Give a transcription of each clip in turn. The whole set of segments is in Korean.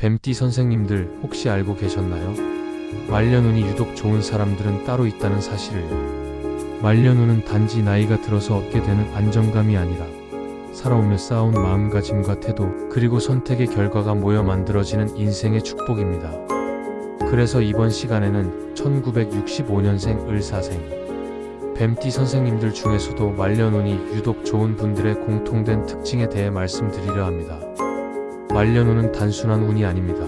뱀띠 선생님들 혹시 알고 계셨나요? 말년운이 유독 좋은 사람들은 따로 있다는 사실을. 말년운은 단지 나이가 들어서 얻게 되는 안정감이 아니라 살아오며 쌓아온 마음가짐과 태도 그리고 선택의 결과가 모여 만들어지는 인생의 축복입니다. 그래서 이번 시간에는 1965년생 을사생 뱀띠 선생님들 중에서도 말년운이 유독 좋은 분들의 공통된 특징에 대해 말씀드리려 합니다. 말년운은 단순한 운이 아닙니다.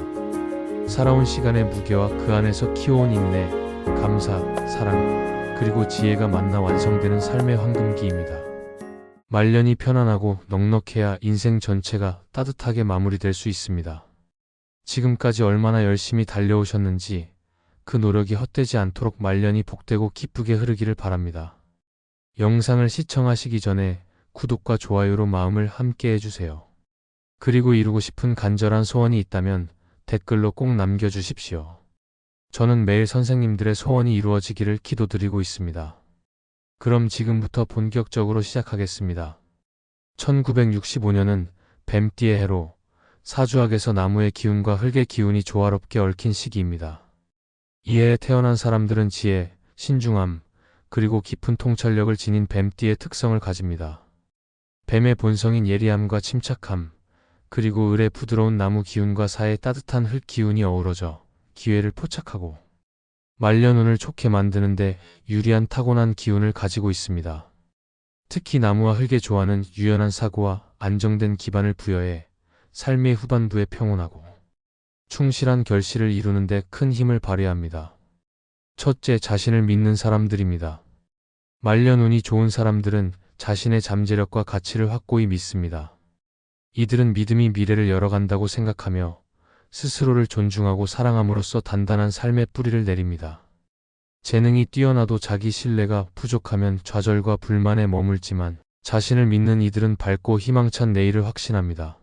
살아온 시간의 무게와 그 안에서 키워온 인내, 감사, 사랑, 그리고 지혜가 만나 완성되는 삶의 황금기입니다. 말년이 편안하고 넉넉해야 인생 전체가 따뜻하게 마무리될 수 있습니다. 지금까지 얼마나 열심히 달려오셨는지 그 노력이 헛되지 않도록 말년이 복되고 기쁘게 흐르기를 바랍니다. 영상을 시청하시기 전에 구독과 좋아요로 마음을 함께 해주세요. 그리고 이루고 싶은 간절한 소원이 있다면 댓글로 꼭 남겨주십시오. 저는 매일 선생님들의 소원이 이루어지기를 기도드리고 있습니다. 그럼 지금부터 본격적으로 시작하겠습니다. 1965년은 뱀띠의 해로 사주학에서 나무의 기운과 흙의 기운이 조화롭게 얽힌 시기입니다. 이해에 태어난 사람들은 지혜, 신중함, 그리고 깊은 통찰력을 지닌 뱀띠의 특성을 가집니다. 뱀의 본성인 예리함과 침착함, 그리고 을의 부드러운 나무 기운과 사의 따뜻한 흙 기운이 어우러져 기회를 포착하고 말년운을 좋게 만드는데 유리한 타고난 기운을 가지고 있습니다. 특히 나무와 흙의 조화는 유연한 사고와 안정된 기반을 부여해 삶의 후반부에 평온하고 충실한 결실을 이루는데 큰 힘을 발휘합니다. 첫째, 자신을 믿는 사람들입니다. 말년운이 좋은 사람들은 자신의 잠재력과 가치를 확고히 믿습니다. 이들은 믿음이 미래를 열어간다고 생각하며 스스로를 존중하고 사랑함으로써 단단한 삶의 뿌리를 내립니다. 재능이 뛰어나도 자기 신뢰가 부족하면 좌절과 불만에 머물지만 자신을 믿는 이들은 밝고 희망찬 내일을 확신합니다.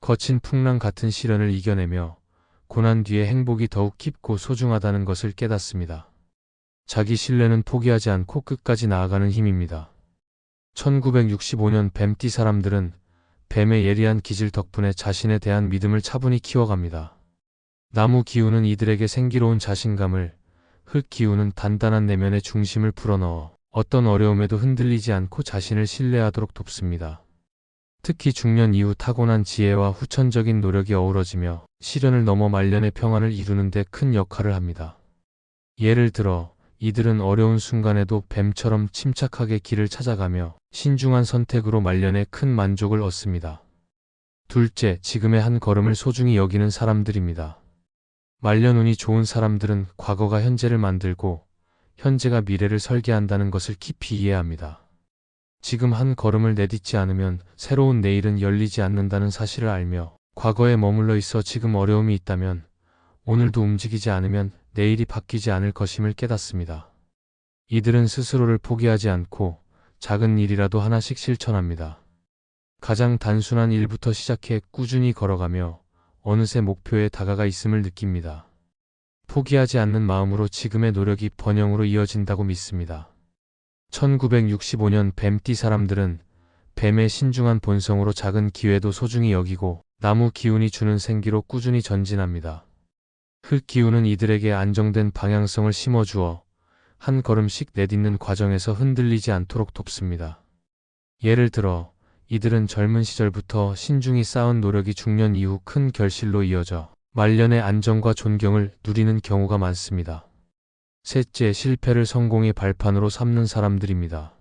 거친 풍랑 같은 시련을 이겨내며 고난 뒤에 행복이 더욱 깊고 소중하다는 것을 깨닫습니다. 자기 신뢰는 포기하지 않고 끝까지 나아가는 힘입니다. 1965년 뱀띠 사람들은 뱀의 예리한 기질 덕분에 자신에 대한 믿음을 차분히 키워갑니다. 나무 기운은 이들에게 생기로운 자신감을, 흙 기운은 단단한 내면의 중심을 불어넣어 어떤 어려움에도 흔들리지 않고 자신을 신뢰하도록 돕습니다. 특히 중년 이후 타고난 지혜와 후천적인 노력이 어우러지며 시련을 넘어 말년의 평안을 이루는 데 큰 역할을 합니다. 예를 들어 이들은 어려운 순간에도 뱀처럼 침착하게 길을 찾아가며 신중한 선택으로 말년에 큰 만족을 얻습니다. 둘째, 지금의 한 걸음을 소중히 여기는 사람들입니다. 말년운이 좋은 사람들은 과거가 현재를 만들고 현재가 미래를 설계한다는 것을 깊이 이해합니다. 지금 한 걸음을 내딛지 않으면 새로운 내일은 열리지 않는다는 사실을 알며 과거에 머물러 있어 지금 어려움이 있다면 오늘도 움직이지 않으면 내일이 바뀌지 않을 것임을 깨닫습니다. 이들은 스스로를 포기하지 않고 작은 일이라도 하나씩 실천합니다. 가장 단순한 일부터 시작해 꾸준히 걸어가며 어느새 목표에 다가가 있음을 느낍니다. 포기하지 않는 마음으로 지금의 노력이 번영으로 이어진다고 믿습니다. 1965년 뱀띠 사람들은 뱀의 신중한 본성으로 작은 기회도 소중히 여기고 나무 기운이 주는 생기로 꾸준히 전진합니다. 흙 기운은 이들에게 안정된 방향성을 심어주어 한 걸음씩 내딛는 과정에서 흔들리지 않도록 돕습니다. 예를 들어 이들은 젊은 시절부터 신중히 쌓은 노력이 중년 이후 큰 결실로 이어져 말년의 안정과 존경을 누리는 경우가 많습니다. 셋째, 실패를 성공의 발판으로 삼는 사람들입니다.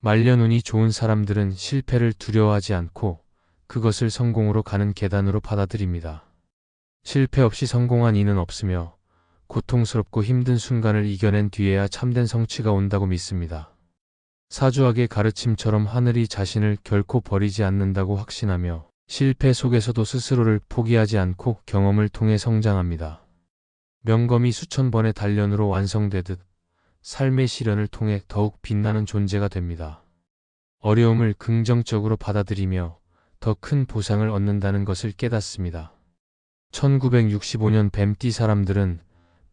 말년 운이 좋은 사람들은 실패를 두려워하지 않고 그것을 성공으로 가는 계단으로 받아들입니다. 실패 없이 성공한 이는 없으며 고통스럽고 힘든 순간을 이겨낸 뒤에야 참된 성취가 온다고 믿습니다. 사주학의 가르침처럼 하늘이 자신을 결코 버리지 않는다고 확신하며 실패 속에서도 스스로를 포기하지 않고 경험을 통해 성장합니다. 명검이 수천 번의 단련으로 완성되듯 삶의 시련을 통해 더욱 빛나는 존재가 됩니다. 어려움을 긍정적으로 받아들이며 더 큰 보상을 얻는다는 것을 깨닫습니다. 1965년 뱀띠 사람들은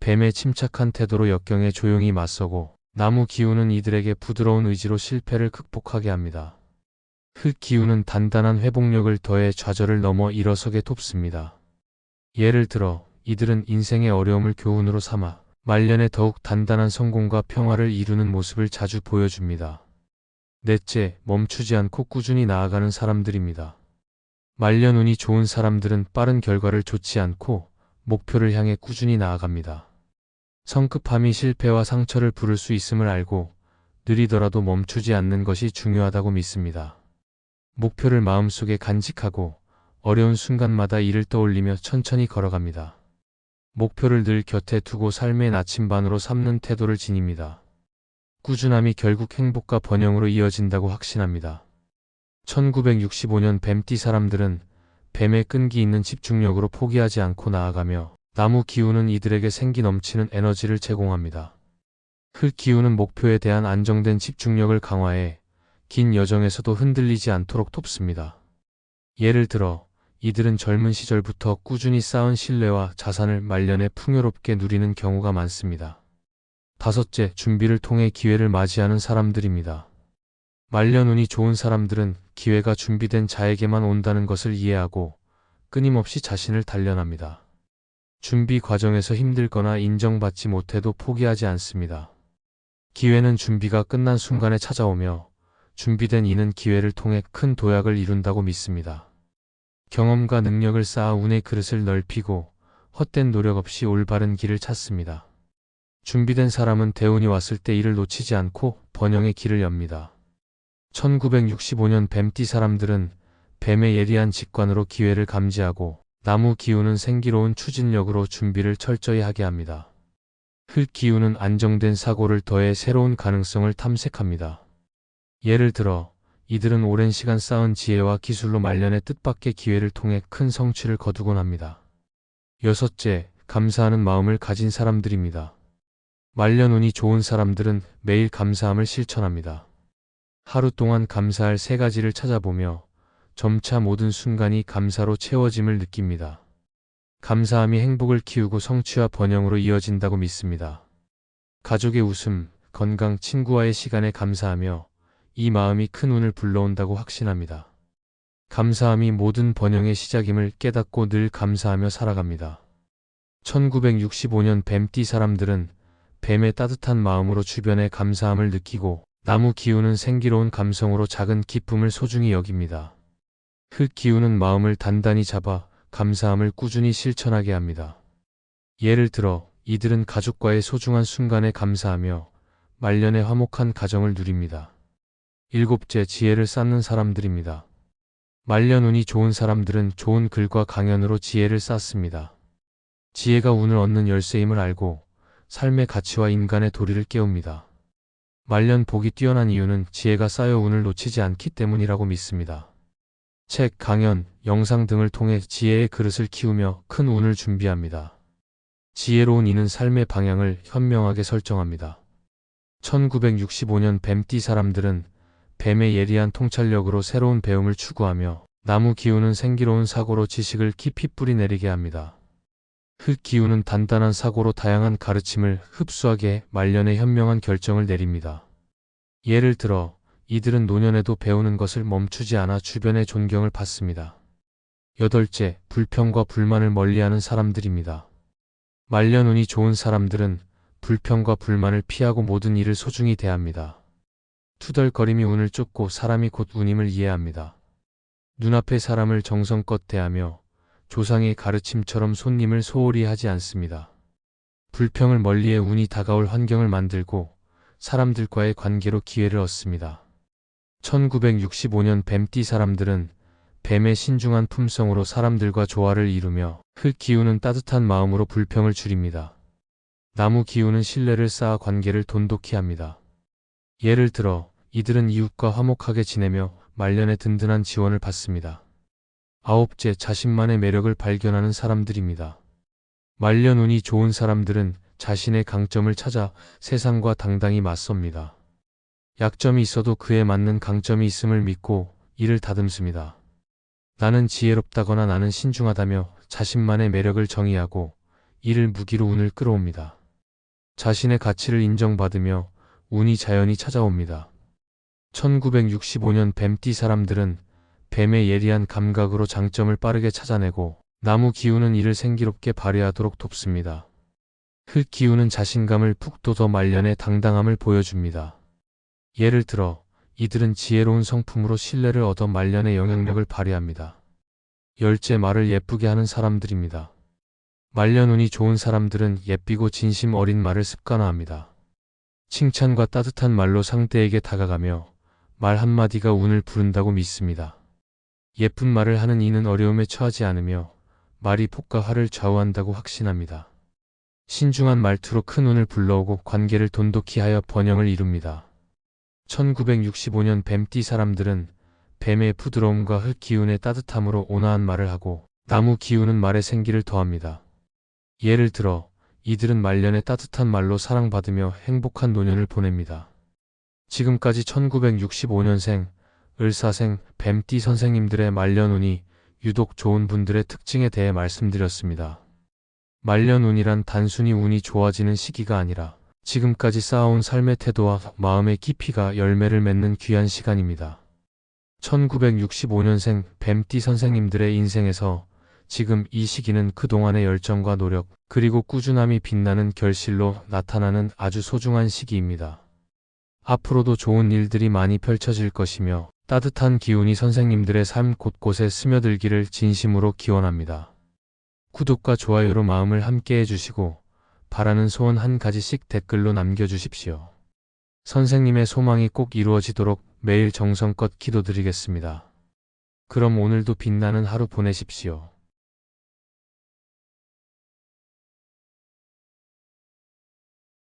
뱀의 침착한 태도로 역경에 조용히 맞서고 나무 기운은 이들에게 부드러운 의지로 실패를 극복하게 합니다. 흙 기운은 단단한 회복력을 더해 좌절을 넘어 일어서게 돕습니다. 예를 들어 이들은 인생의 어려움을 교훈으로 삼아 말년에 더욱 단단한 성공과 평화를 이루는 모습을 자주 보여줍니다. 넷째, 멈추지 않고 꾸준히 나아가는 사람들입니다. 말년 운이 좋은 사람들은 빠른 결과를 좇지 않고 목표를 향해 꾸준히 나아갑니다. 성급함이 실패와 상처를 부를 수 있음을 알고 느리더라도 멈추지 않는 것이 중요하다고 믿습니다. 목표를 마음속에 간직하고 어려운 순간마다 이를 떠올리며 천천히 걸어갑니다. 목표를 늘 곁에 두고 삶의 나침반으로 삼는 태도를 지닙니다. 꾸준함이 결국 행복과 번영으로 이어진다고 확신합니다. 1965년 뱀띠 사람들은 뱀의 끈기 있는 집중력으로 포기하지 않고 나아가며 나무 기운은 이들에게 생기 넘치는 에너지를 제공합니다. 흙 기운은 목표에 대한 안정된 집중력을 강화해 긴 여정에서도 흔들리지 않도록 돕습니다. 예를 들어 이들은 젊은 시절부터 꾸준히 쌓은 신뢰와 자산을 말년에 풍요롭게 누리는 경우가 많습니다. 다섯째, 준비를 통해 기회를 맞이하는 사람들입니다. 말년 운이 좋은 사람들은 기회가 준비된 자에게만 온다는 것을 이해하고 끊임없이 자신을 단련합니다. 준비 과정에서 힘들거나 인정받지 못해도 포기하지 않습니다. 기회는 준비가 끝난 순간에 찾아오며 준비된 이는 기회를 통해 큰 도약을 이룬다고 믿습니다. 경험과 능력을 쌓아 운의 그릇을 넓히고 헛된 노력 없이 올바른 길을 찾습니다. 준비된 사람은 대운이 왔을 때 이를 놓치지 않고 번영의 길을 엽니다. 1965년 뱀띠 사람들은 뱀의 예리한 직관으로 기회를 감지하고 나무 기운은 생기로운 추진력으로 준비를 철저히 하게 합니다. 흙 기운은 안정된 사고를 더해 새로운 가능성을 탐색합니다. 예를 들어 이들은 오랜 시간 쌓은 지혜와 기술로 말년의 뜻밖의 기회를 통해 큰 성취를 거두곤 합니다. 여섯째, 감사하는 마음을 가진 사람들입니다. 말년 운이 좋은 사람들은 매일 감사함을 실천합니다. 하루 동안 감사할 세 가지를 찾아보며 점차 모든 순간이 감사로 채워짐을 느낍니다. 감사함이 행복을 키우고 성취와 번영으로 이어진다고 믿습니다. 가족의 웃음, 건강, 친구와의 시간에 감사하며 이 마음이 큰 운을 불러온다고 확신합니다. 감사함이 모든 번영의 시작임을 깨닫고 늘 감사하며 살아갑니다. 1965년 뱀띠 사람들은 뱀의 따뜻한 마음으로 주변의 감사함을 느끼고 나무 기운은 생기로운 감성으로 작은 기쁨을 소중히 여깁니다. 흙 기운은 마음을 단단히 잡아 감사함을 꾸준히 실천하게 합니다. 예를 들어 이들은 가족과의 소중한 순간에 감사하며 말년의 화목한 가정을 누립니다. 일곱째 지혜를 쌓는 사람들입니다. 말년 운이 좋은 사람들은 좋은 글과 강연으로 지혜를 쌓습니다. 지혜가 운을 얻는 열쇠임을 알고 삶의 가치와 인간의 도리를 깨웁니다. 말년 복이 뛰어난 이유는 지혜가 쌓여 운을 놓치지 않기 때문이라고 믿습니다. 책, 강연, 영상 등을 통해 지혜의 그릇을 키우며 큰 운을 준비합니다. 지혜로운 이는 삶의 방향을 현명하게 설정합니다. 1965년 뱀띠 사람들은 뱀의 예리한 통찰력으로 새로운 배움을 추구하며 나무 기운은 생기로운 사고로 지식을 깊이 뿌리내리게 합니다. 흙 기운은 단단한 사고로 다양한 가르침을 흡수하게 해 말년의 현명한 결정을 내립니다. 예를 들어 이들은 노년에도 배우는 것을 멈추지 않아 주변의 존경을 받습니다. 여덟째, 불평과 불만을 멀리하는 사람들입니다. 말년 운이 좋은 사람들은 불평과 불만을 피하고 모든 일을 소중히 대합니다. 투덜거림이 운을 쫓고 사람이 곧 운임을 이해합니다. 눈앞의 사람을 정성껏 대하며 조상의 가르침처럼 손님을 소홀히 하지 않습니다. 불평을 멀리해 운이 다가올 환경을 만들고 사람들과의 관계로 기회를 얻습니다. 1965년 뱀띠 사람들은 뱀의 신중한 품성으로 사람들과 조화를 이루며 흙 기운은 따뜻한 마음으로 불평을 줄입니다. 나무 기운은 신뢰를 쌓아 관계를 돈독히 합니다. 예를 들어 이들은 이웃과 화목하게 지내며 말년에 든든한 지원을 받습니다. 아홉째, 자신만의 매력을 발견하는 사람들입니다. 말년 운이 좋은 사람들은 자신의 강점을 찾아 세상과 당당히 맞섭니다. 약점이 있어도 그에 맞는 강점이 있음을 믿고 이를 다듬습니다. 나는 지혜롭다거나 나는 신중하다며 자신만의 매력을 정의하고 이를 무기로 운을 끌어옵니다. 자신의 가치를 인정받으며 운이 자연히 찾아옵니다. 1965년 뱀띠 사람들은 뱀의 예리한 감각으로 장점을 빠르게 찾아내고 나무 기운은 이를 생기롭게 발휘하도록 돕습니다. 흙 기운은 자신감을 푹 돋아 말년의 당당함을 보여줍니다. 예를 들어 이들은 지혜로운 성품으로 신뢰를 얻어 말년의 영향력을 발휘합니다. 열째 말을 예쁘게 하는 사람들입니다. 말년 운이 좋은 사람들은 예삐고 진심 어린 말을 습관화합니다. 칭찬과 따뜻한 말로 상대에게 다가가며 말 한마디가 운을 부른다고 믿습니다. 예쁜 말을 하는 이는 어려움에 처하지 않으며 말이 폭과 화를 좌우한다고 확신합니다. 신중한 말투로 큰 운을 불러오고 관계를 돈독히 하여 번영을 이룹니다. 1965년 뱀띠 사람들은 뱀의 부드러움과 흙 기운의 따뜻함으로 온화한 말을 하고 나무 기운은 말의 생기를 더합니다. 예를 들어 이들은 말년에 따뜻한 말로 사랑받으며 행복한 노년을 보냅니다. 지금까지 1965년생, 을사생, 뱀띠 선생님들의 말년운이 유독 좋은 분들의 특징에 대해 말씀드렸습니다. 말년운이란 단순히 운이 좋아지는 시기가 아니라 지금까지 쌓아온 삶의 태도와 마음의 깊이가 열매를 맺는 귀한 시간입니다. 1965년생 뱀띠 선생님들의 인생에서 지금 이 시기는 그동안의 열정과 노력, 그리고 꾸준함이 빛나는 결실로 나타나는 아주 소중한 시기입니다. 앞으로도 좋은 일들이 많이 펼쳐질 것이며 따뜻한 기운이 선생님들의 삶 곳곳에 스며들기를 진심으로 기원합니다. 구독과 좋아요로 마음을 함께 해주시고 바라는 소원 한 가지씩 댓글로 남겨주십시오. 선생님의 소망이 꼭 이루어지도록 매일 정성껏 기도드리겠습니다. 그럼 오늘도 빛나는 하루 보내십시오.